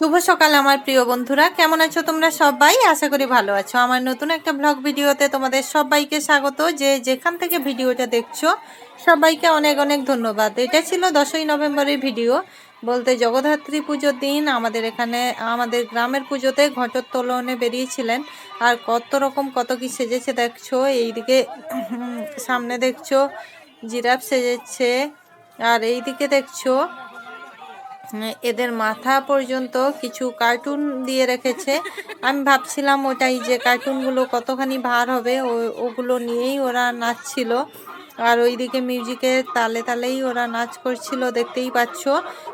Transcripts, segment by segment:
শুভ সকাল আমার প্রিয় বন্ধুরা। কেমন আছো তোমরা সবাই? আশা করি ভালো আছো। আমার নতুন একটা ব্লগ ভিডিওতে তোমাদের সবাইকে স্বাগত। যে যেখান থেকে ভিডিওটা দেখছ, সবাইকে অনেক অনেক ধন্যবাদ। এটা ছিল দশই নভেম্বরের ভিডিও। বলতে জগদ্ধাত্রী পুজোর দিন আমাদের এখানে, আমাদের গ্রামের পুজোতে ঘটোত্তোলনে বেরিয়েছিলেন। আর কত রকম কত কি সেজেছে দেখছ, এইদিকে সামনে দেখছ, জিরাফ সেজেছে, আর এইদিকে দেখছ এদের মাথা পর্যন্ত কিছু কার্টুন দিয়ে রেখেছে। আমি ভাবছিলাম ওটাই যে কার্টুনগুলো কতখানি ভার হবে ওগুলো নিয়েই ওরা নাচছিল। আর ওইদিকে মিউজিকের তালে তালেই ওরা নাচ করছিল, দেখতেই পাচ্ছ।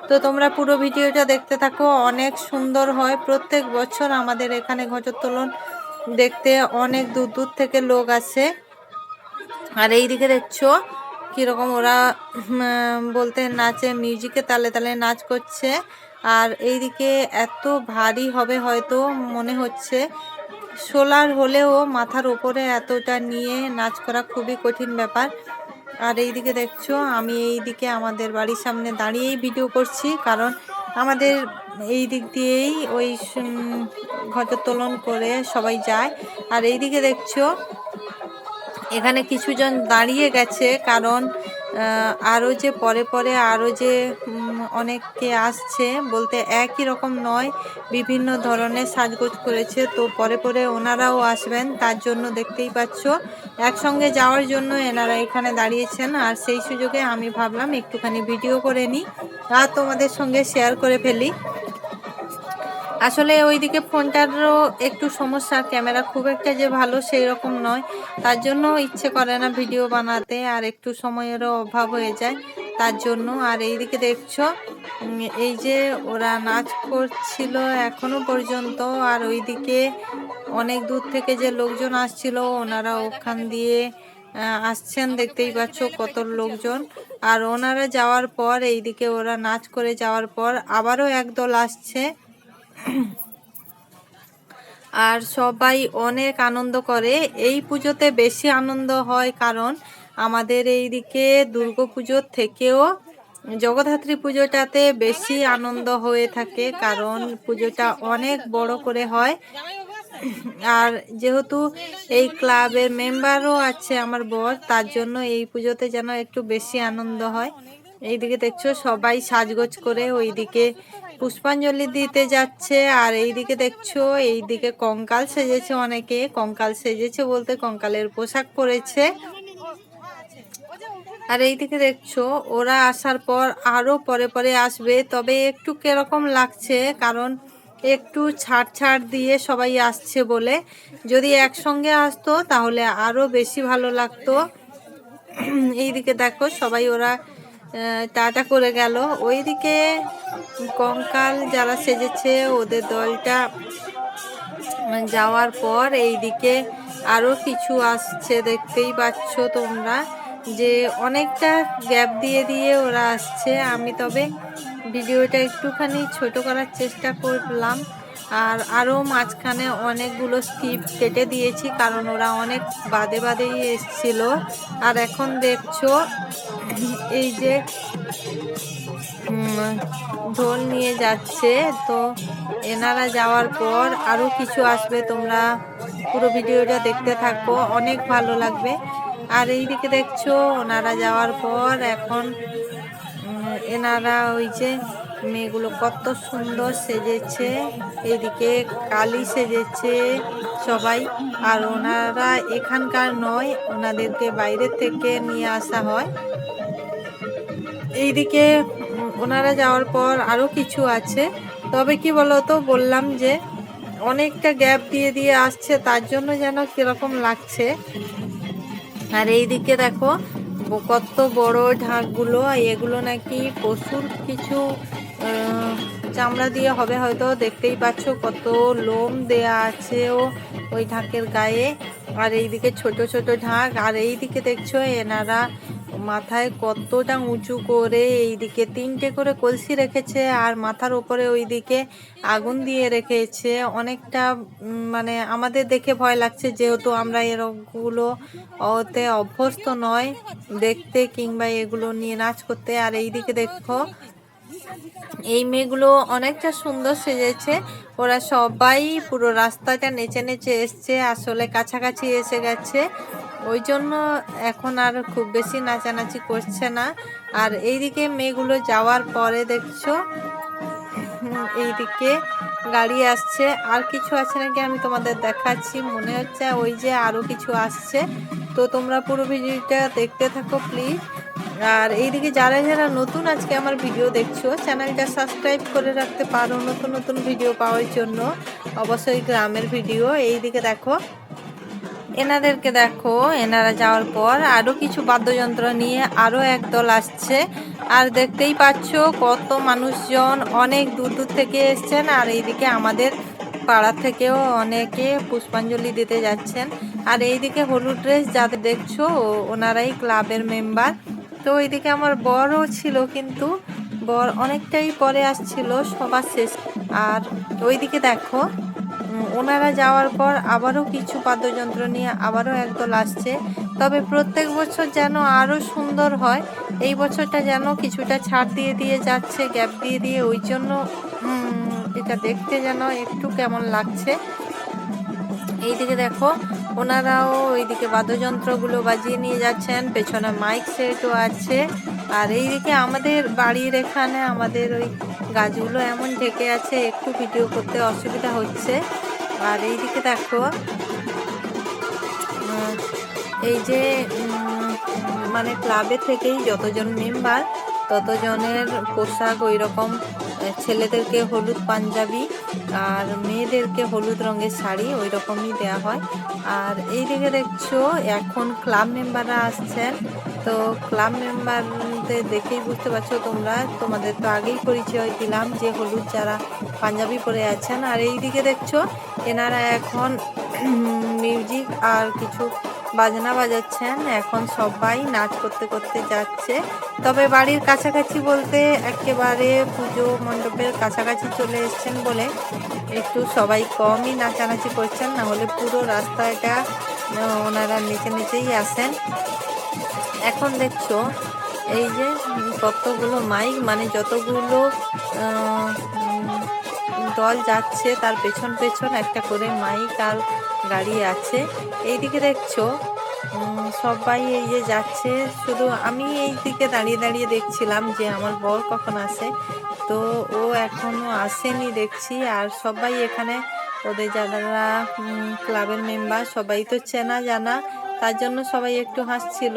তো তোমরা পুরো ভিডিওটা দেখতে থাকো, অনেক সুন্দর হয়। প্রত্যেক বছর আমাদের এখানে ঘটোত্তোলন দেখতে অনেক দূর দূর থেকে লোক আসে। আর এইদিকে দেখছ কীরকম ওরা বলতে নাচে, মিউজিকে তালে তালে নাচ করছে। আর এইদিকে এত ভারী হবে হয়তো মনে হচ্ছে। সোলার হলেও মাথার ওপরে এতটা নিয়ে নাচ করা খুবই কঠিন ব্যাপার। আর এইদিকে দেখছ, আমি এই দিকে আমাদের বাড়ির সামনে দাঁড়িয়েই ভিডিও করছি, কারণ আমাদের এই দিক দিয়েই ওই ঘটোত্তোলন করে সবাই যায়। আর এইদিকে দেখছ এখানে কিছুজন দাঁড়িয়ে গেছে, কারণ আরও যে পরে পরে আরও যে অনেকে আসছে বলতে একই রকম নয়, বিভিন্ন ধরনের সাজগোজ করেছে। তো পরে পরে ওনারাও আসবেন, তার জন্য দেখতেই পাচ্ছ। একসঙ্গে যাওয়ার জন্য এনারা এখানে দাঁড়িয়েছেন, আর সেই সুযোগে আমি ভাবলাম একটুখানি ভিডিও করে নিই, আর তোমাদের সঙ্গে শেয়ার করে ফেলি। আসলে ওইদিকে ফোনটারও একটু সমস্যা, ক্যামেরা খুব একটা যে ভালো সেই রকম নয়। তার জন্য ইচ্ছে করে না ভিডিও বানাতে আর একটু সময়েরও অভাব হয়ে যায়। তার জন্য আর এইদিকে দেখছ এই যে ওরা নাচ করছিল এখনও পর্যন্ত আর ওইদিকে অনেক দূর থেকে যে লোকজন আসছিল, ওনারা ওখান দিয়ে আসছেন দেখতেই পাচ্ছ কত লোকজন। আর ওনারা যাওয়ার পর, এইদিকে ওরা নাচ করে যাওয়ার পর আবারও একদল আসছে। আর সবাই অনেক আনন্দ করে। এই পুজোতে বেশি আনন্দ হয় কারণ আমাদের এই দিকে দুর্গা পুজোর থেকেও জগদ্ধাত্রী পুজোটাতে বেশি আনন্দ হয়ে থাকে কারণ পুজোটা অনেক বড় করে হয়। আর যেহেতু এই ক্লাবের মেম্বারও আছে আমার বর, তার জন্য এই পুজোতে যেন একটু বেশি আনন্দ হয়। এইদিকে দেখছ সবাই সাজগোজ করে ওইদিকে পুষ্পাঞ্জলি দিতে যাচ্ছে, আর এইদিকে দেখছ, এইদিকে কঙ্কাল সেজেছে অনেকে। কঙ্কাল সেজেছে বলতে কঙ্কালের পোশাক পরেছে। আর এইদিকে দেখছ, ওরা আসার পর আরও পরে পরে আসবে। তবে একটু কীরকম লাগছে, কারণ একটু ছাড় ছাড় দিয়ে সবাই আসছে বলে। যদি একসঙ্গে আসতো, তাহলে আরও বেশি ভালো লাগতো। এইদিকে দেখো, সবাই ওরা টাটা করে গেল। ওইদিকে কঙ্কাল যারা সেজেছে, ওদের দলটা যাওয়ার পর এই দিকে আরও কিছু আসছে, দেখতেই পাচ্ছ তোমরা যে অনেকটা গ্যাপ দিয়ে দিয়ে ওরা আসছে। আমি তবে ভিডিওটা একটুখানি ছোট করার চেষ্টা করলাম আর আরও মাঝখানে অনেকগুলো স্কিপ কেটে দিয়েছি কারণ ওরা অনেক বাদে বাদেই এসছিল। আর এখন দেখছ এই যে ঢোল নিয়ে যাচ্ছে। তো এনারা যাওয়ার পর আরও কিছু আসবে। তোমরা পুরো ভিডিওটা দেখতে থাকো। অনেক ভালো লাগবে। আর এইদিকে দেখছ, ওনারা যাওয়ার পর এখন এনারা ওই যে মেয়েগুলো কত সুন্দর সেজেছে। এদিকে কালি সেজেছে সবাই। আর ওনারা এখানকার নয়, ওনাদেরকে বাইরের থেকে নিয়ে আসা হয়। এইদিকে ওনারা যাওয়ার পর আরও কিছু আছে। তবে কি বলতো, বললাম যে অনেকটা গ্যাপ দিয়ে দিয়ে আসছে, তার জন্য যেন কীরকম লাগছে। আর এই দিকে দেখো, কত বড় ঢাকগুলো এগুলো নাকি পশুর কিছু চামড়া দিয়ে হবে হয়তো, দেখতেই পাচ্ছ কত লোম দেয়া আছে ও, ওই ঢাকের গায়ে। আর এইদিকে ছোট ছোট ঢাক, আর এইদিকে দেখছ এনারা মাথায় কতটা উঁচু করে এইদিকে তিনটে করে কলসি রেখেছে আর মাথার উপরে ওইদিকে আগুন দিয়ে রেখেছে। অনেকটা মানে আমাদের দেখে ভয় লাগছে যেহেতু আমরা এরকমগুলো ওতে অভ্যস্ত নয় দেখতে কিংবা এগুলো নিয়ে নাচ করতে। আর এইদিকে দেখো, এই মেয়েগুলো অনেকটা সুন্দর সেজেছে। ওরা সবাই পুরো রাস্তাটা নেচে নেচে এসছে, আসলে কাছাকাছি এসে গেছে। ওই জন্য এখন আর খুব বেশি নাচানাচি করছে না। আর এইদিকে মেয়েগুলো যাওয়ার পরে দেখছ, এইদিকে গাড়ি আসছে। আর কিছু আছে নাকি আমি তোমাদের দেখাচ্ছি? মনে হচ্ছে ওই যে আরও কিছু আসছে। তো তোমরা পুরো ভিডিওটা দেখতে থাকো প্লিজ আর এইদিকে যারা যারা নতুন আজকে আমার ভিডিও দেখছ, চ্যানেলটা সাবস্ক্রাইব করে রাখতে পারো নতুন নতুন ভিডিও পাওয়ার জন্য। অবশ্যই গ্রামের ভিডিও। এইদিকে দেখো এনাদেরকে দেখো, এনারা যাওয়ার পর আরও কিছু বাদ্যযন্ত্র নিয়ে আরও এক দল আসছে। আর দেখতেই পাচ্ছ কত মানুষজন অনেক দূর দূর থেকে এসছেন আর এইদিকে আমাদের পাড়া থেকেও অনেকে পুষ্পাঞ্জলি দিতে যাচ্ছেন। আর এইদিকে হলুদ ড্রেস যাদের দেখছ, ওনারাই ক্লাবের মেম্বার তো এইদিকে আমার বরও ছিল কিন্তু বর অনেকটাই পরে আসছিল, সবার শেষ। আর ওইদিকে দেখো ওনারা যাওয়ার পর আবারও কিছু বাদ্যযন্ত্র নিয়ে আবারও একদল আসছে। তবে প্রত্যেক বছর যেন আরও সুন্দর হয়, এই বছরটা যেন কিছুটা ছাড় দিয়ে দিয়ে যাচ্ছে, গ্যাপ দিয়ে দিয়ে। ওই জন্য এটা দেখতে যেন একটু কেমন লাগছে। এইদিকে দেখো ওনারাও ওইদিকে বাদ্যযন্ত্রগুলো বাজিয়ে নিয়ে যাচ্ছেন। পেছনে মাইক সেটও আছে। আর এইদিকে আমাদের বাড়ির এখানে আমাদের ওই গাছগুলো এমন ঢেকে আছে, একটু ভিডিও করতে অসুবিধা হচ্ছে। আর এইদিকে দেখো এই যে মানে ক্লাবে থেকেই যতজন মেম্বার, ততজনের পোশাক ওই রকম ছেলেদেরকে হলুদ পাঞ্জাবি আর মেয়েদেরকে হলুদ রঙের শাড়ি, ওই রকমই দেওয়া হয়। আর এই দিকে দেখছ, এখন ক্লাব মেম্বাররা আসছেন। তো ক্লাব মেম্বারদের দেখেই বুঝতে পারছ তোমরা, তোমাদের তো আগেই পরিচয় দিলাম যে হলুদ যারা পাঞ্জাবি পরে আছেন। আর এই দিকে দেখছ, এনারা এখন মিউজিক আর কিছু বাজনা বাজাচ্ছেন। এখন সবাই নাচ করতে করতে যাচ্ছে। তবে বাড়ির কাছাকাছি বলতে একেবারে পুজো মণ্ডপের কাছাকাছি চলে এসেছেন বলে একটু সবাই কমই নাচানাচি করছেন। না হলে পুরো রাস্তাটা আহ, ওনারা নিচে নিচেই আসেন। এখন দেখছ এই যে কতগুলো মাইক মানে যতগুলো দল যাচ্ছে তার পেছন পেছন একটা করে মাইক আর গাড়ি আছে। এইদিকে দেখছ সবাই এই যে যাচ্ছে। শুধু আমি এই দিকে দাঁড়িয়ে দাঁড়িয়ে দেখছিলাম যে আমার বর কখন আসে। তো ও এখনও আসেনি দেখছি আর সবাই এখানে ওদের যারা ক্লাবের মেম্বার সবাই তো চেনা জানা তার জন্য সবাই একটু হাসছিল।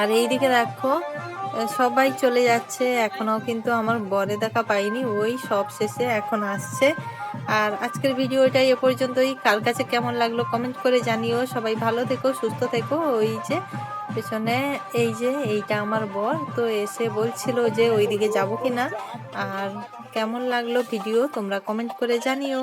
আর এইদিকে দেখো আহ, সবাই চলে যাচ্ছে, এখনও কিন্তু আমার বরে দেখা পাইনি, ওই সব শেষে এখন আসছে। আর আজকের ভিডিওটা এ পর্যন্তই। কার কাছে কেমন লাগল কমেন্ট করে জানিও। সবাই ভালো থেকো, সুস্থ থেকো। ওই যে পেছনে, এই যে এইটা আমার বর, তো এসে বলছিল যে ওইদিকে যাব কিনা। আর কেমন লাগল ভিডিও তোমরা কমেন্ট করে জানিও।